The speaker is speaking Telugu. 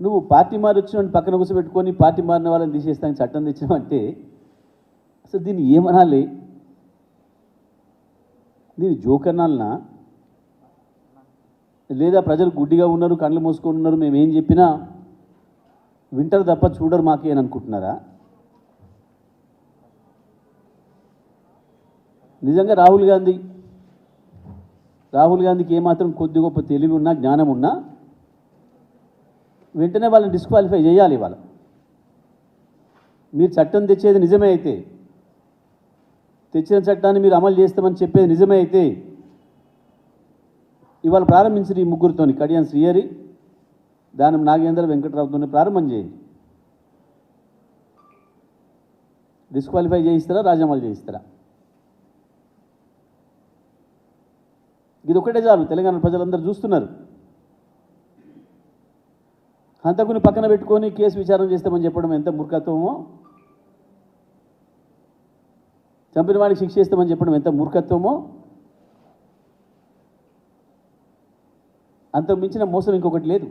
నువ్వు పార్టీ మారొచ్చిన పక్కన కూర్చోబెట్టుకొని పార్టీ మారిన వాళ్ళని తీసేస్తానికి చట్టం తెచ్చినావంటే అసలు దీన్ని ఏమనాలి? దీన్ని జోకనాలనా లేదా ప్రజలు గుడ్డిగా ఉన్నారు కళ్ళు మూసుకొని ఉన్నారు మేము ఏం చెప్పినా వింటర్ తప్ప చూడరు మాకే అని అనుకుంటున్నారా? నిజంగా రాహుల్ గాంధీ రాహుల్ గాంధీకి ఏమాత్రం కొద్ది గొప్ప తెలివి ఉన్నా జ్ఞానం ఉన్నా వెంటనే వాళ్ళని డిస్క్వాలిఫై చేయాలి ఇవాళ. మీరు చట్టం తెచ్చేది నిజమే అయితే తెచ్చిన చట్టాన్ని మీరు అమలు చేస్తామని చెప్పేది నిజమే అయితే ఇవాళ ప్రారంభించిన ఈ ముగ్గురితోని కడియం శ్రీహరి దానం నాగేంద్ర వెంకట్రావుతోని ప్రారంభం చేయండి. డిస్క్వాలిఫై చేయిస్తారా రాజీనామాలు చేయిస్తారా? ఇది ఒకటే చాలు తెలంగాణ ప్రజలందరూ చూస్తున్నారు. హంతకుని పక్కన పెట్టుకొని కేసు విచారణ చేస్తామని చెప్పడం ఎంత మూర్ఖత్వమో? చంపిన వాడికి శిక్ష చేస్తామని చెప్పడం ఎంత మూర్ఖత్వమో? అంతకు మించిన మోసం ఇంకొకటి లేదు.